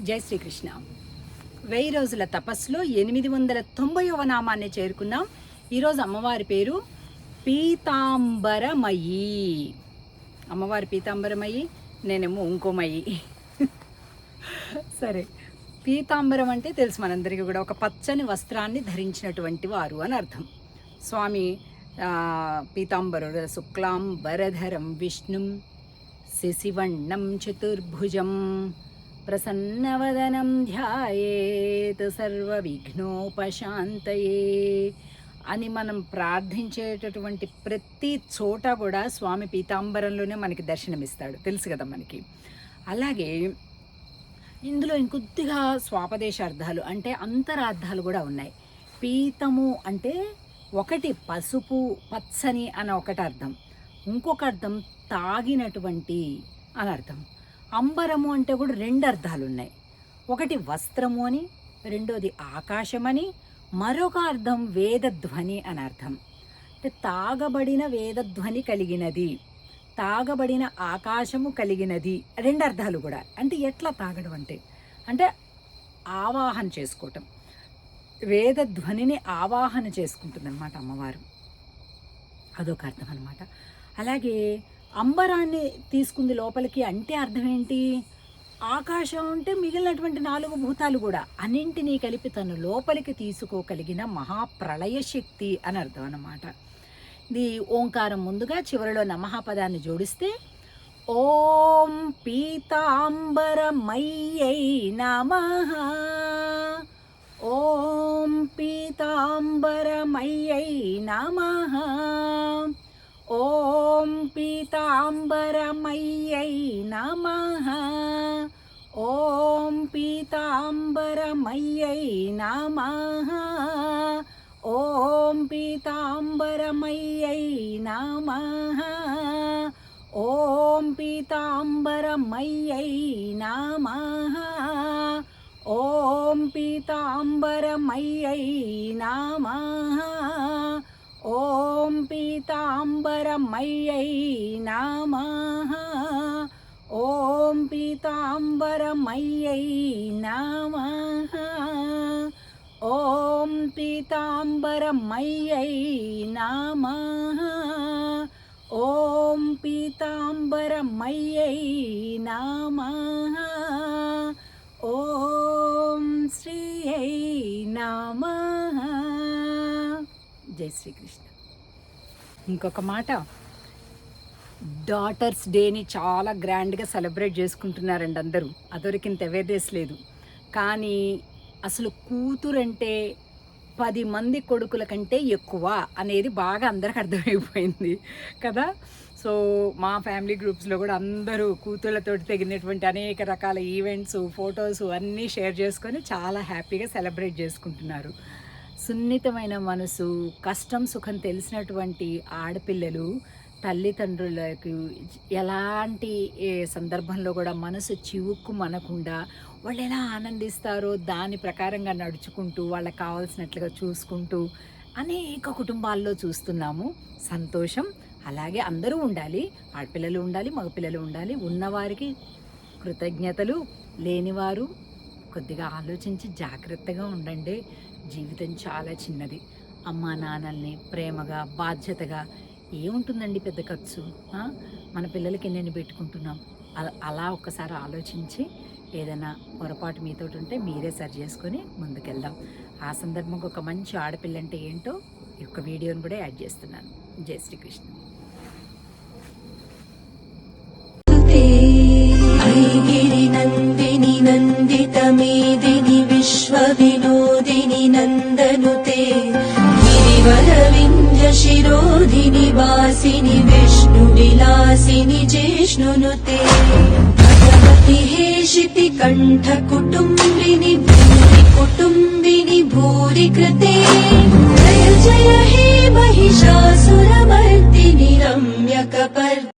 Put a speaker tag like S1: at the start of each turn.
S1: జై శ్రీకృష్ణ. వెయ్యి రోజుల తపస్సులో ఎనిమిది వందల తొంభైవ నామాన్ని చేరుకున్నాం. ఈరోజు అమ్మవారి పేరు పీతాంబరమయ్యి. అమ్మవారి పీతాంబరమయి నేనేమో ఇంకోమయ్యి సరే పీతాంబరం అంటే తెలుసు మనందరికీ కూడా ఒక పచ్చని వస్త్రాన్ని ధరించినటువంటి వారు అని అర్థం. స్వామి ఆ, పీతాంబరుడు శుక్లాంబరధరం విష్ణుం శశివణ్ణం చతుర్భుజం ప్రసన్నవదనం ధ్యాయేత్ సర్వవిఘ్నోపశాంతయే అని మనం ప్రార్థించేటటువంటి ప్రతి చోట కూడా స్వామి పీతాంబరంలోనే మనకి దర్శనమిస్తాడు. తెలుసు కదా మనకి. అలాగే ఇందులో ఇంకొద్దిగా స్వాపదేశార్థాలు అంటే అంతరార్థాలు కూడా ఉన్నాయి. పీతము అంటే ఒకటి పసుపు పచ్చని అని ఒకటి అర్థం ఇంకొక అర్థం తాగినటువంటి అని అర్థం అంబరము అంటే కూడా రెండు అర్థాలు ఉన్నాయి ఒకటి వస్త్రము అని రెండోది ఆకాశమని మరొక అర్థం వేదధ్వని అని అర్థం. అంటే తాగబడిన వేదధ్వని కలిగినది తాగబడిన ఆకాశము కలిగినది రెండు అర్థాలు కూడా. అంటే ఎట్లా తాగడం అంటే అంటే ఆవాహన చేసుకోవటం. వేదధ్వనిని ఆవాహన చేసుకుంటుందన్నమాట అమ్మవారు. అదొక అర్థం అనమాట అలాగే అంబరాన్ని తీసుకుంది లోపలికి అంటే అర్థం ఏంటి ఆకాశం అంటే మిగిలినటువంటి నాలుగు భూతాలు కూడా. అన్నింటినీ కలిపి తను లోపలికి తీసుకోగలిగిన మహాప్రళయ శక్తి అని అర్థం అన్నమాట. ఇది ఓంకారం ముందుగా చివరిలో నమః పదాన్ని జోడిస్తే ఓం పీతాంబరమయ్యై నమ. ఓం పీతాంబరమయ్యై నమహా పీతాంబరమయ్యై నమ ఓం పీతాంబరమయ్యై నమ ఓం పీతాంబరమయ్యై నమ ఓం పీతాంబరమయ్యై నమ ఓం పీతాంబరమయ్యై నమః पीताम्बरमय्यै नमः ॐ पीताम्बरमय्यै नमः ॐ पीताम्बरमय्यै नमः ॐ पीताम्बरमय्यै नमः ॐ श्रियै नमः जय श्रीकृष्ण ఇంకొక మాట. డాటర్స్ డేని చాలా గ్రాండ్గా సెలబ్రేట్ చేసుకుంటున్నారండి అందరూ. అదొరికింత ఎవేదేస్ లేదు. కానీ అసలు కూతురంటే పది మంది కొడుకుల కంటే ఎక్కువ అనేది బాగా అందరికి అర్థమైపోయింది కదా. సో మా ఫ్యామిలీ గ్రూప్స్లో కూడా అందరూ కూతుళ్ళతో తగినటువంటి అనేక రకాల ఈవెంట్స్ ఫొటోస్ అన్నీ షేర్ చేసుకొని చాలా హ్యాపీగా సెలబ్రేట్ చేసుకుంటున్నారు. సున్నితమైన మనసు కష్టం సుఖం తెలిసినటువంటి ఆడపిల్లలు తల్లిదండ్రులకు ఎలాంటి సందర్భంలో కూడా మనసు చివుక్కు మనకుండా వాళ్ళు ఎలా ఆనందిస్తారో దాని ప్రకారంగా నడుచుకుంటూ వాళ్ళకి కావాల్సినట్లుగా చూసుకుంటూ అనేక కుటుంబాల్లో చూస్తున్నాము. సంతోషం. అలాగే అందరూ ఉండాలి. ఆడపిల్లలు ఉండాలి మగపిల్లలు ఉండాలి. ఉన్నవారికి కృతజ్ఞతలు. లేనివారు కొద్దిగా ఆలోచించి జాగ్రత్తగా ఉండండి జీవితం చాలా చిన్నది అమ్మా నాన్నల్ని ప్రేమగా బాధ్యతగా ఏముంటుందండి పెద్ద ఖర్చు మన పిల్లలకి ఎన్నెన్ని పెట్టుకుంటున్నాం అలా ఒక్కసారి ఆలోచించి ఏదైనా పొరపాటు మీతో ఉంటే మీరే సరి చేసుకొని ముందుకెళ్దాం ఆ సందర్భంగా ఒక మంచి ఆడపిల్ల అంటే ఏంటో ఈ యొక్క వీడియోని కూడా యాడ్ చేస్తున్నాను జై శ్రీకృష్ణ
S2: నందిని నిరోధిని వాసిని విష్ణు విలాసిని జిష్ణును తే. భగవతి హే శితి కంఠ కుటుంబిని భూరి కుటుంబిని భూరి కృతే